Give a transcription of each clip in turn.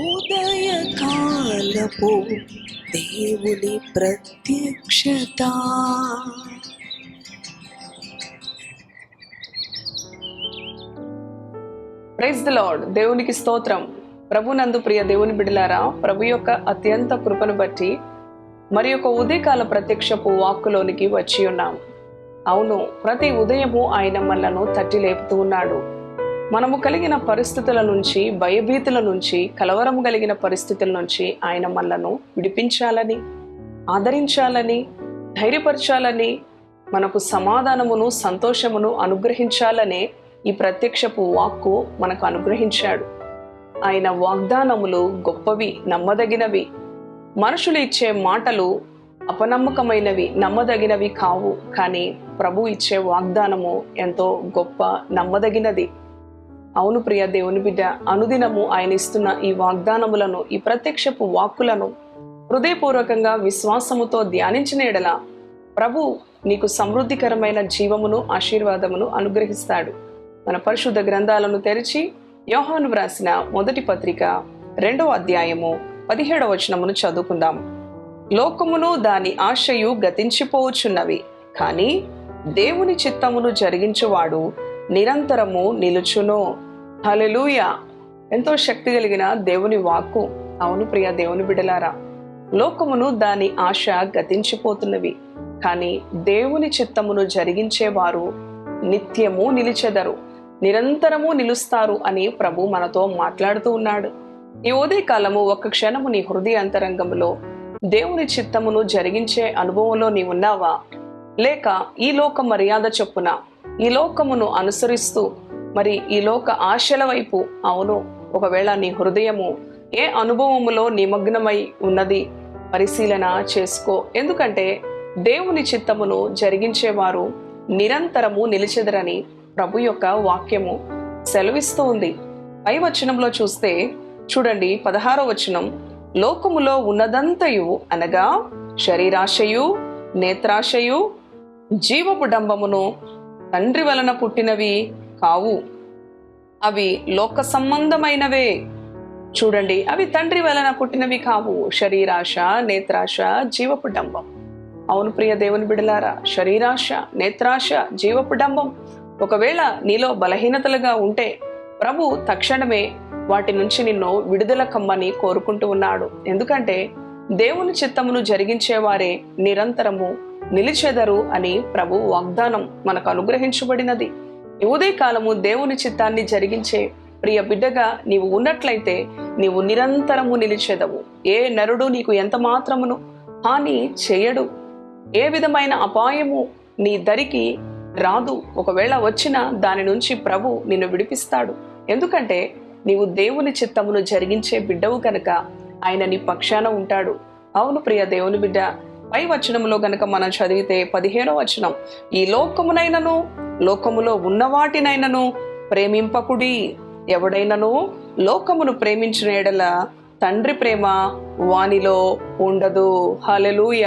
ఉదయకాలపు దేవుని ప్రత్యక్షత. ప్రైజ్ ద లార్డ్ దేవునికి స్తోత్రం. ప్రభునందు ప్రియ దేవుని బిడలారా ప్రభు యొక్క అత్యంత కృపను బట్టి మరి యొక్క ఉదయకాల ప్రత్యక్షపు వాక్కులోనికి వచ్చి ఉన్నాం. అవును ప్రతి ఉదయము ఆయన మనలను తట్టి లేపుతూ ఉన్నాడు. మనము కలిగిన పరిస్థితుల నుంచి భయభీతుల నుంచి కలవరం కలిగిన పరిస్థితుల నుంచి ఆయన మనలను విడిపించాలని ఆదరించాలని ధైర్యపరచాలని మనకు సమాధానమును సంతోషమును అనుగ్రహించాలనే ఈ ప్రత్యక్షపు వాక్కు మనకు అనుగ్రహించాడు. ఆయన వాగ్దానములు గొప్పవి నమ్మదగినవి. మనుషులు ఇచ్చే మాటలు అపనమ్మకమైనవి నమ్మదగినవి కావు. కానీ ప్రభు ఇచ్చే వాగ్దానము ఎంతో గొప్ప నమ్మదగినది. అవును ప్రియ దేవుని బిడ్డ అనుదినము ఆయన ఇస్తున్న ఈ వాగ్దానములను ఈ ప్రత్యక్షపు వాక్కులను హృదయపూర్వకంగా విశ్వాసముతో ధ్యానించిన ఎడల ప్రభు నీకు సమృద్ధికరమైన జీవమును ఆశీర్వాదమును అనుగ్రహిస్తాడు. మన పరిశుద్ధ గ్రంథాలను తెరిచి యోహాను వ్రాసిన మొదటి పత్రిక రెండవ అధ్యాయము పదిహేడవ వచనమును చదువుకుందాం. లోకమును దాని ఆశయు గతించిపోవచ్చున్నవి కానీ దేవుని చిత్తమును జరిగించువాడు నిరంతరము నిలుచును. హలెలూయ ఎంతో శక్తి కలిగిన దేవుని వాక్కు. అవును ప్రియ దేవుని బిడలారా లోకమును దాని ఆశ గతించిపోతున్నవి. కానీ దేవుని చిత్తమును జరిగించేవారు నిత్యము నిలిచెదరు. నిరంతరము నిలుస్తారు అని ప్రభు మనతో మాట్లాడుతూ ఉన్నాడు. ఈ ఉదయకాలము కాలము ఒక్క క్షణము నీ హృదయ అంతరంగంలో దేవుని చిత్తమును జరిగించే అనుభవంలో నీ ఉన్నావా లేక ఈ లోక మర్యాద చొప్పున ఈ లోకమును అనుసరిస్తూ మరి ఈ లోక ఆశల వైపు అవును ఒకవేళ నీ హృదయము ఏ అనుభవములో నిమగ్నమై ఉన్నది పరిశీలన చేసుకో. ఎందుకంటే దేవుని చిత్తమును జరిగించేవారు నిరంతరము నిలిచెదరని ప్రభు యొక్క వాక్యము సెలవిస్తూ ఉంది. పై వచనంలో చూస్తే చూడండి పదహారో వచనం లోకములో ఉన్నదంతయు అనగా శరీరాశయు నేత్రాశయు జీవపు డంబమును తండ్రి వలన పుట్టినవి కావు. అవి లోక సంబంధమైనవే. చూడండి అవి తండ్రి వలన పుట్టినవి కావు. శరీరాశ నేత్రాశ జీవపు డంబం. అవును ప్రియ దేవుని బిడలారా శరీరాశ నేత్రాశ జీవపు డంబం ఒకవేళ నీలో బలహీనతలుగా ఉంటే ప్రభు తక్షణమే వాటి నుంచి నిన్ను విడుదల కమ్మని కోరుకుంటూ ఉన్నాడు. ఎందుకంటే దేవుని చిత్తమును జరిగించేవారే నిరంతరము నిలిచెదరు అని ప్రభు వాగ్దానం మనకు అనుగ్రహించబడినది. ఉదయ ఉదయకాలము దేవుని చిత్తాన్ని జరిగించే. ప్రియ బిడ్డగా నీవు ఉన్నట్లయితే నీవు నిరంతరము నిలిచెదవు. ఏ నరుడు నీకు ఎంత మాత్రమును హాని చేయడు. ఏ విధమైన అపాయము నీ దరికి రాదు. ఒకవేళ వచ్చినా దాని నుంచి ప్రభు నిన్ను విడిపిస్తాడు. ఎందుకంటే నీవు దేవుని చిత్తమును జరిగించే బిడ్డవు కనుక ఆయన నీ పక్షాన ఉంటాడు. అవును ప్రియ దేవుని బిడ్డ పై వచనంలో గనక మనం చదివితే పదిహేనో వచనం ఈ లోకమునైనను లోకములో ఉన్న వాటినైనను ప్రేమింపకుడి ఎవడైనను? లోకమును ప్రేమించిన ఎడల తండ్రి ప్రేమ వానిలో ఉండదు. హలెలూయ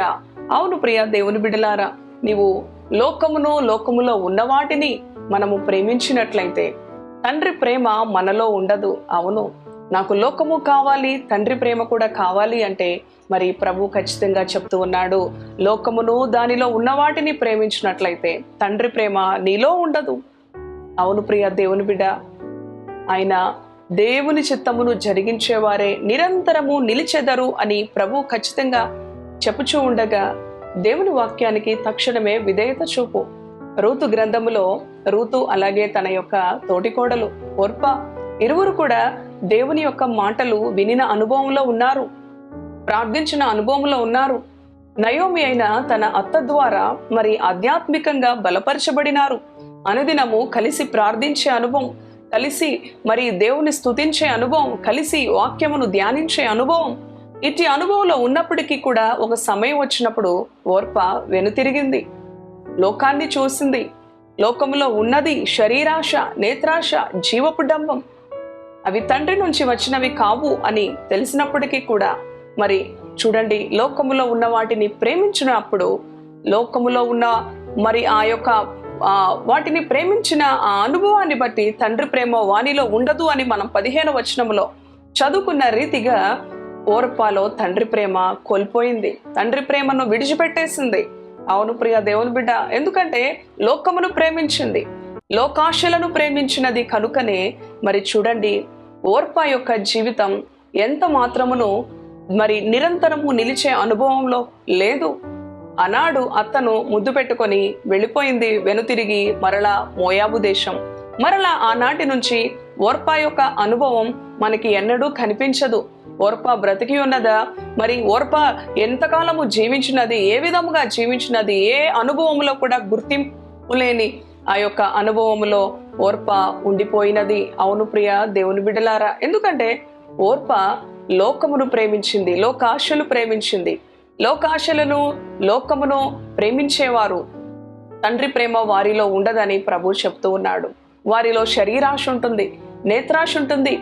అవును ప్రియ దేవుని బిడలారా నీవు లోకమును లోకములో ఉన్న వాటిని మనము ప్రేమించినట్లయితే తండ్రి ప్రేమ మనలో ఉండదు. అవును. నాకు లోకము కావాలి తండ్రి ప్రేమ కూడా కావాలి అంటే మరి ప్రభు ఖచ్చితంగా చెప్తూ ఉన్నాడు. లోకమును దానిలో ఉన్న వాటిని ప్రేమించినట్లయితే తండ్రి ప్రేమ నీలో ఉండదు. అవును ప్రియ దేవుని బిడ్డ ఆయన దేవుని చిత్తమును జరిగించేవారే నిరంతరము నిలిచెదరు అని ప్రభు ఖచ్చితంగా చెప్పుచూ ఉండగా దేవుని వాక్యానికి తక్షణమే విధేయత చూపు. రూతు గ్రంథములో రూతు అలాగే తన యొక్క తోటికోడలు ఓర్ప ఇరువురు కూడా దేవుని యొక్క మాటలు వినిన అనుభవంలో ఉన్నారు. ప్రార్థించిన అనుభవంలో ఉన్నారు. నయోమి అయిన తన అత్త ద్వారా మరి ఆధ్యాత్మికంగా బలపరచబడినారు. అనుదినము కలిసి ప్రార్థించే అనుభవం కలిసి మరి దేవుని స్థుతించే అనుభవం కలిసి వాక్యమును ధ్యానించే అనుభవం. ఇట్టి అనుభవంలో ఉన్నప్పటికీ కూడా ఒక సమయం వచ్చినప్పుడు ఓర్ప వెనుతిరిగింది. లోకాన్ని చూసింది. లోకములో ఉన్నది శరీరాశ నేత్రాశ జీవపు డంబం. అవి తండ్రి నుంచి వచ్చినవి కావు అని తెలిసినప్పటికీ కూడా మరి చూడండి లోకములో ఉన్న వాటిని ప్రేమించినప్పుడు లోకములో ఉన్న మరి ఆ యొక్క వాటిని ప్రేమించిన ఆ అనుభవాన్ని బట్టి తండ్రి ప్రేమ వాణిలో ఉండదు అని మనం పదిహేను వచనములో చదువుకున్న రీతిగా ఓర్పాలో తండ్రి ప్రేమ కోల్పోయింది. తండ్రి ప్రేమను విడిచిపెట్టేసింది. అవును ప్రియ దేవుని బిడ్డ ఎందుకంటే లోకమును ప్రేమించింది. లోకాశలను ప్రేమించినది కనుకనే మరి చూడండి ఓర్ప యొక్క జీవితం ఎంత మాత్రమును మరి నిరంతరము నిలిచే అనుభవంలో లేదు. అనాడు అత్తను ముద్దు పెట్టుకొని వెళ్ళిపోయింది వెనుతిరిగి మరలా మోయాబు దేశం. మరలా ఆనాటి నుంచి ఓర్ప యొక్క అనుభవం మనకి ఎన్నడూ కనిపించదు. ఓర్ప బ్రతికి ఉన్నదా? మరి ఓర్ప ఎంతకాలము జీవించినది? ఏ విధముగా జీవించినది? ఏ అనుభవంలో కూడా గుర్తింపు లేని ఆ యొక్క అనుభవములో ఓర్ప ఉండిపోయినది. అవును ప్రియ దేవుని బిడలారా ఎందుకంటే ఓర్ప లోకమును ప్రేమించింది లోకాశలు ప్రేమించింది. లోకాశలను లోకమును ప్రేమించేవారు తండ్రి ప్రేమ వారిలో ఉండదని ప్రభు చెప్తూ ఉన్నాడు. వారిలో శరీరాశ ఉంటుంది నేత్రాశ ఉంటుంది.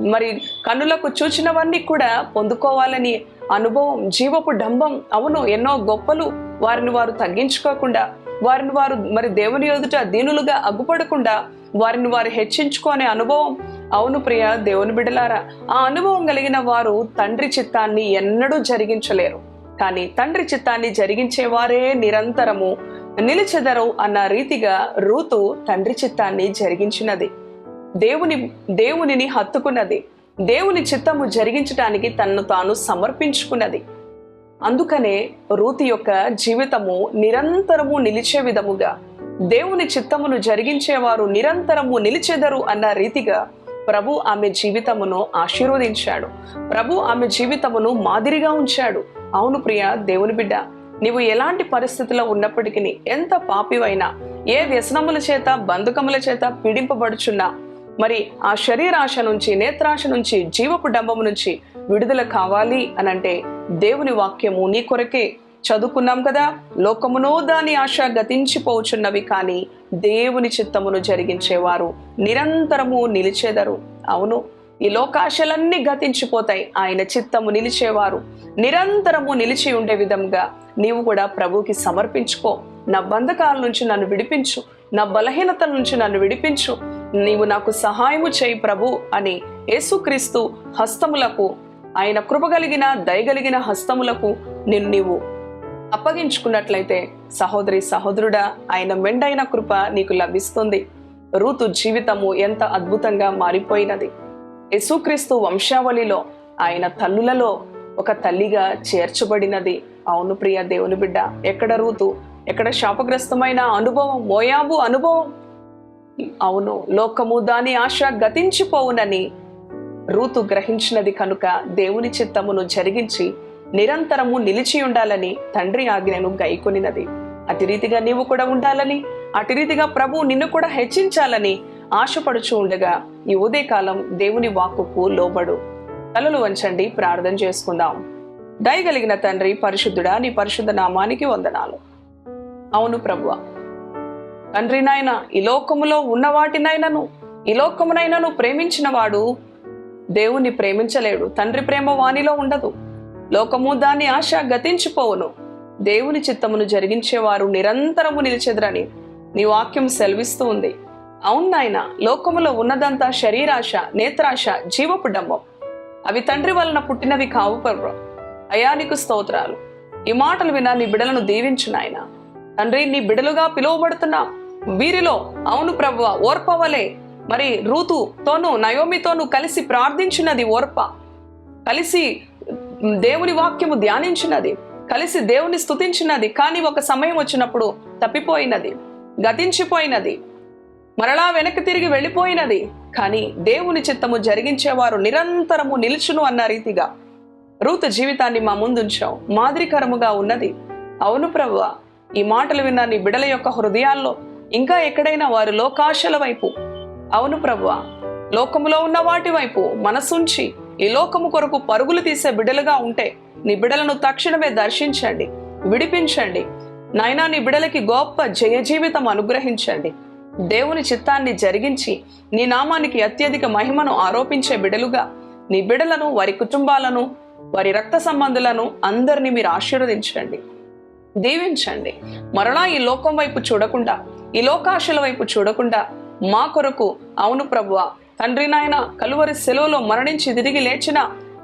మరి కన్నులకు చూచినవన్నీ కూడా పొందుకోవాలని అనుభవం జీవపు డంబం అవును ఎన్నో గొప్పలు వారిని వారు తగ్గించుకోకుండా వారిని వారు మరి దేవుని ఎదుట దీనులుగా అగ్గుపడకుండా వారిని వారు హెచ్చించుకునే అనుభవం. అవును ప్రియ దేవుని బిడలారా ఆ అనుభవం కలిగిన వారు తండ్రి చిత్తాన్ని ఎన్నడూ జరిగించలేరు. కానీ తండ్రి చిత్తాన్ని జరిగించేవారే నిరంతరము నిలిచెదరు అన్న రీతిగా రూతు తండ్రి చిత్తాన్ని జరిగించినది. దేవుని దేవునిని హత్తుకున్నది. దేవుని చిత్తము జరిగించటానికి తనను తాను సమర్పించుకున్నది. అందుకనే రూతి యొక్క జీవితము నిరంతరము నిలిచే విధముగా దేవుని చిత్తమును జరిగించేవారు నిరంతరము నిలిచెదరు అన్న రీతిగా ప్రభు ఆమె జీవితమును ఆశీర్వదించాడు. ప్రభు ఆమె జీవితమును మాదిరిగా ఉంచాడు. అవును ప్రియ దేవుని బిడ్డ నీవు ఎలాంటి పరిస్థితిలో ఉన్నప్పటికీ ఎంత పాపివైనా ఏ వ్యసనముల చేత బంధకముల చేత పీడింపబడుచున్నా మరి ఆ శరీరాశ నుంచి నేత్రాశ నుంచి జీవపు డంబము నుంచి విడుదల కావాలి అనంటే దేవుని వాక్యము నీ కొరకే. చదువుకున్నాం కదా లోకమునో దాని ఆశ గతించిపోచున్నవి కానీ దేవుని చిత్తమును జరిగించేవారు నిరంతరము నిలిచేదరు. అవును ఈ లోకాశలన్నీ గతించిపోతాయి ఆయన చిత్తము నిలిచేవారు నిరంతరము నిలిచి ఉండే విధంగా నీవు కూడా ప్రభుకి సమర్పించుకో. నా బంధకాల నుంచి నన్ను విడిపించు నా బలహీనతల నుంచి నన్ను విడిపించు నీవు నాకు సహాయము చేయి ప్రభు అని యేసుక్రీస్తు హస్తములకు ఆయన కృపగలిగిన దయగలిగిన హస్తములకు నిన్ను నీవు అప్పగించుకున్నట్లయితే సహోదరి సహోదరుడా ఆయన మెండైన కృప నీకు లభిస్తుంది. రూతు జీవితము ఎంత అద్భుతంగా మారిపోయినది. యేసుక్రీస్తు వంశావళిలో ఆయన తల్లులలో ఒక తల్లిగా చేర్చబడినది. అవును ప్రియ దేవుని బిడ్డ ఎక్కడ రూతు? ఎక్కడ శాపగ్రస్తమైన అనుభవం? మోయాబు అనుభవం? అవును లోకము దాని ఆశ గతించిపోవునని. రూతు గ్రహించినది కనుక దేవుని చిత్తమును జరిగించి నిరంతరము నిలిచి ఉండాలని తండ్రి ఆజ్ఞను గైకొనినది. అతి రీతిగా నీవు కూడా ఉండాలని అటు రీతిగా ప్రభు నిన్ను కూడా హెచ్చించాలని ఆశపడుచు ఉండగా ఈ ఉదయకాలం దేవుని వాక్కుకు లోబడు. తలలు వంచండి ప్రార్థన చేసుకుందాం. దయగలిగిన తండ్రి పరిశుద్ధుడా నీ పరిశుద్ధ నామానికి వందనాలు. అవును ప్రభువా. తండ్రి నాయన ఈ లోకములో ఉన్న వాటినైనను ఈ లోకమునైనను ప్రేమించిన వాడు దేవుణ్ణి ప్రేమించలేడు. తండ్రి ప్రేమ వానిలో ఉండదు. లోకము దాని ఆశ గతించిపోవును. దేవుని చిత్తమును జరిగించేవారు నిరంతరము నిలిచెదరని నీ వాక్యం సెలవిస్తూ ఉంది. అవును నాయన లోకములో ఉన్నదంతా శరీరాశ నేత్రాశ జీవపు డంబం అవి తండ్రి వలన పుట్టినవి కావు పర్వ అయానికి స్తోత్రాలు. ఈ మాటలు వినా నీ బిడలను దీవించు నాయన. తండ్రి నీ బిడలుగా పిలువబడుతున్నా. వీరిలో అవును ప్రభువ ఓర్పవలే మరి రూతుతోనూ నయోమితోనూ కలిసి ప్రార్థించినది ఓర్ప. కలిసి దేవుని వాక్యము ధ్యానించినది. కలిసి దేవుని స్థుతించినది కానీ ఒక సమయం వచ్చినప్పుడు తప్పిపోయినది గతించిపోయినది మరలా వెనక్కి తిరిగి వెళ్ళిపోయినది. కానీ దేవుని చిత్తము జరిగించేవారు నిరంతరము నిలుచును అన్న రీతిగా రూతు జీవితాన్ని మా ముందుంచావు. మాదిరికరముగా ఉన్నది. అవును ప్రభువ ఈ మాటలు విన్న నీ బిడల యొక్క హృదయాల్లో ఇంకా ఎక్కడైనా వారు లోకాశల వైపు. అవును ప్రభువ లోకములో ఉన్న వాటి వైపు మనసుంచి ఈ లోకము కొరకు పరుగులు తీసే బిడలుగా ఉంటే నీ బిడలను తక్షణమే దర్శించండి విడిపించండి. నాయనా నీ బిడలకి గొప్ప జయ జీవితం అనుగ్రహించండి. దేవుని చిత్తాన్ని జరిగించి నీ నామానికి అత్యధిక మహిమను ఆరోపించే బిడలుగా నీ బిడలను వారి కుటుంబాలను వారి రక్త సంబంధులను అందరినీ మీరు ఆశీర్వదించండి దీవించండి. మరలా ఈ లోకం వైపు చూడకుండా ఈ లోకాశల వైపు చూడకుండా మా కొరకు అవును ప్రభువ. తండ్రి నాయన కలువరి సెలవులో మరణించి తిరిగి లేచిన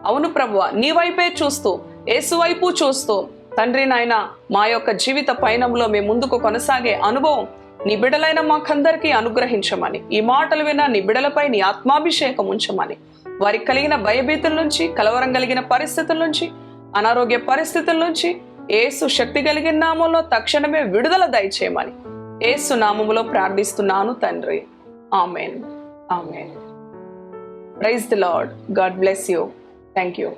అవును ప్రభువ నీ వైపే చూస్తూ యేసు వైపు చూస్తూ తండ్రి నాయన మా యొక్క జీవిత పయనంలో మేము ముందుకు కొనసాగే అనుభవం నీ బిడలైన మాకందరికీ అనుగ్రహించమని ఈ మాటలు విన్న నీ బిడలపై నీ ఆత్మాభిషేకం ఉంచమని వారికి కలిగిన భయభీతుల నుంచి కలవరం కలిగిన పరిస్థితుల నుంచి అనారోగ్య పరిస్థితుల నుంచి ఏసు శక్తి కలిగిన నామంలో తక్షణమే విడుదల దయచేయమని ఏ సునామములో ప్రార్థిస్తున్నాను తండ్రి. Amen. Amen. Praise the Lord. God bless you. Thank you